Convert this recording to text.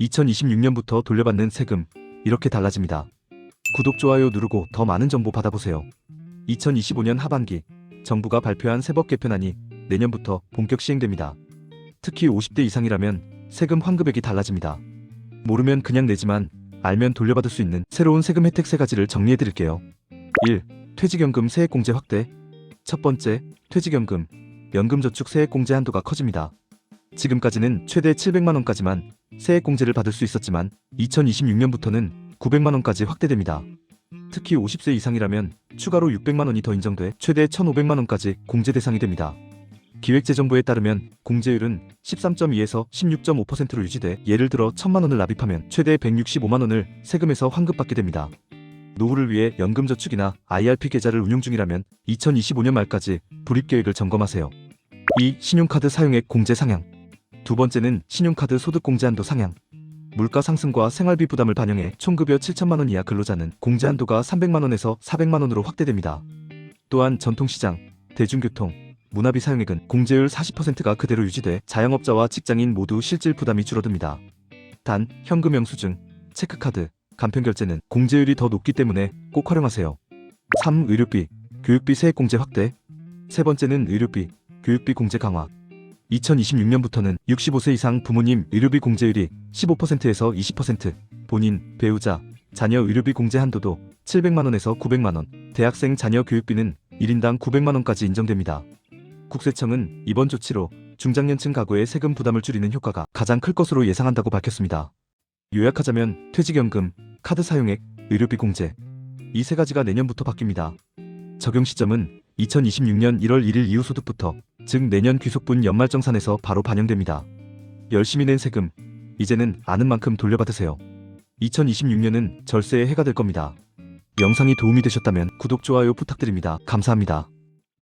2026년부터 돌려받는 세금 이렇게 달라집니다. 구독 좋아요 누르고 더 많은 정보 받아보세요. 2025년 하반기 정부가 발표한 세법 개편안이 내년부터 본격 시행됩니다. 특히 50대 이상이라면 세금 환급액이 달라집니다. 모르면 그냥 내지만 알면 돌려받을 수 있는 새로운 세금 혜택 세 가지를 정리해 드릴게요. 1. 퇴직연금 세액공제 확대. 첫 번째, 퇴직연금, 연금저축 세액공제 한도가 커집니다. 지금까지는 최대 700만 원까지만 세액공제를 받을 수 있었지만 2026년부터는 900만 원까지 확대됩니다. 특히 50세 이상이라면 추가로 600만 원이 더 인정돼 최대 1,500만 원까지 공제 대상이 됩니다. 기획재정부에 따르면 공제율은 13.2에서 16.5%로 유지돼 예를 들어 1,000만 원을 납입하면 최대 165만 원을 세금에서 환급받게 됩니다. 노후를 위해 연금저축이나 IRP 계좌를 운용 중이라면 2025년 말까지 불입 계획을 점검하세요. 2. 신용카드 사용액 공제 상향. 두 번째는 신용카드 소득 공제 한도 상향. 물가 상승과 생활비 부담을 반영해 총급여 7천만 원 이하 근로자는 공제 한도가 300만 원에서 400만 원으로 확대됩니다. 또한 전통시장, 대중교통, 문화비 사용액은 공제율 40%가 그대로 유지돼 자영업자와 직장인 모두 실질 부담이 줄어듭니다. 단 현금 영수증, 체크카드, 간편결제는 공제율이 더 높기 때문에 꼭 활용하세요. 3. 의료비, 교육비 세액 공제 확대. 세 번째는 의료비, 교육비 공제 강화. 2026년부터는 65세 이상 부모님 의료비 공제율이 15%에서 20%, 본인, 배우자, 자녀 의료비 공제 한도도 700만 원에서 900만 원, 대학생 자녀 교육비는 1인당 900만 원까지 인정됩니다. 국세청은 이번 조치로 중장년층 가구의 세금 부담을 줄이는 효과가 가장 클 것으로 예상한다고 밝혔습니다. 요약하자면 퇴직연금, 카드 사용액, 의료비 공제 이 세 가지가 내년부터 바뀝니다. 적용 시점은 2026년 1월 1일 이후 소득부터 즉 내년 귀속분 연말정산에서 바로 반영됩니다. 열심히 낸 세금 이제는 아는 만큼 돌려받으세요. 2026년은 절세의 해가 될 겁니다. 영상이 도움이 되셨다면 구독 좋아요 부탁드립니다. 감사합니다.